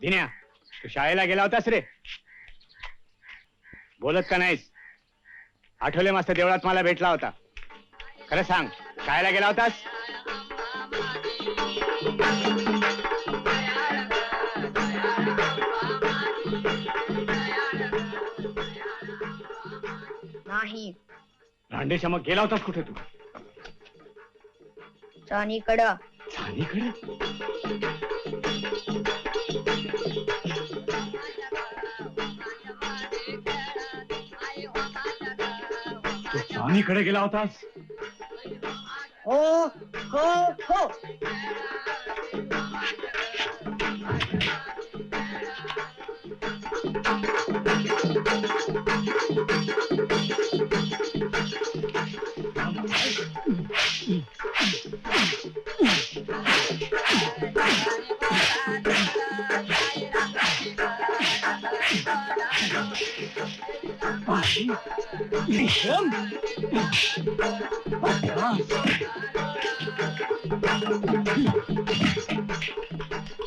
दिन्या तू शाळेला गेला होतास रे. बोलत का नाहीस? आठवले मास्तर देवळात मला भेटला होता. खरं सांग शाळेला गेला होतास? नाही. रांडेशा मग गेला होतास कुठे तू? चानीकडं. चालीकडे स्वामीकडे गेला होतास हो हो हो.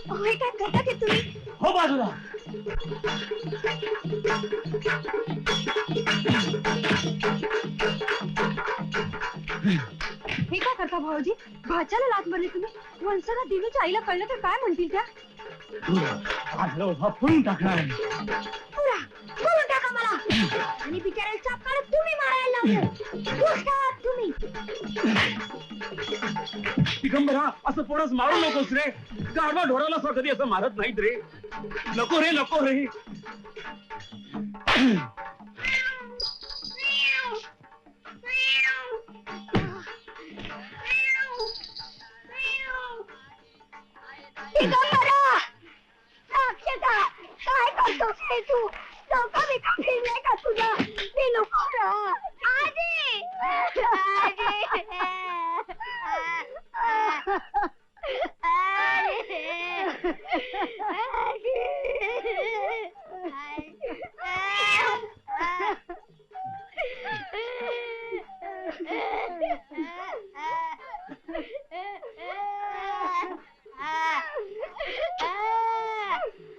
होय काय करता ते तुम्ही हो बाजूला हे काय करता भाऊजी भाच्याला लात मारली तुम्ही वंसना दिनूच्या आईला कळलं तर काय म्हणतील त्या उभा फोडून टाकणार आणि बिचाराला चापकाला तुम्ही मारायला लावलं. दुष्ट आहात तुम्ही. दिगंबरा असं पोरस मारू नकोस रे. गाडवा ढोराला असं कधी असं मारत नाहीत रे. नको रे नको रे. 있어. 까비 까비 내가 그거 내놓거라. 아니 아니 아니 아니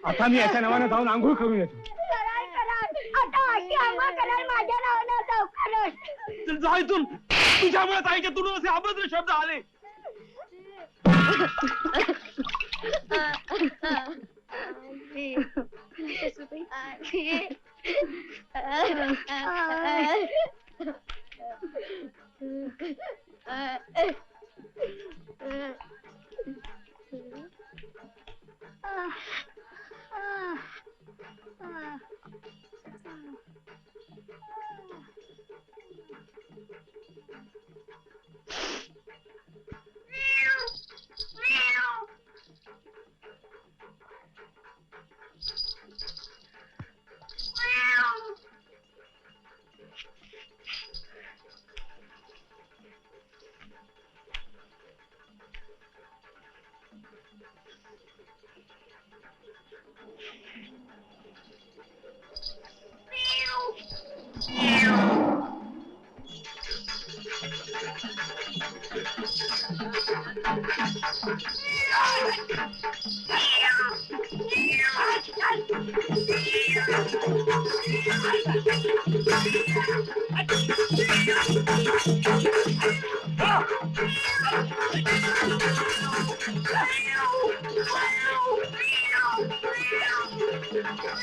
아타미 애타나와는 다운 안굴 거기네. कलर माझ्या नावानं सावकारात चल जा इथून. तुझ्यामुळे ताईच्या तोंडून असे अभद्र शब्द आले. Thank. I'm sorry.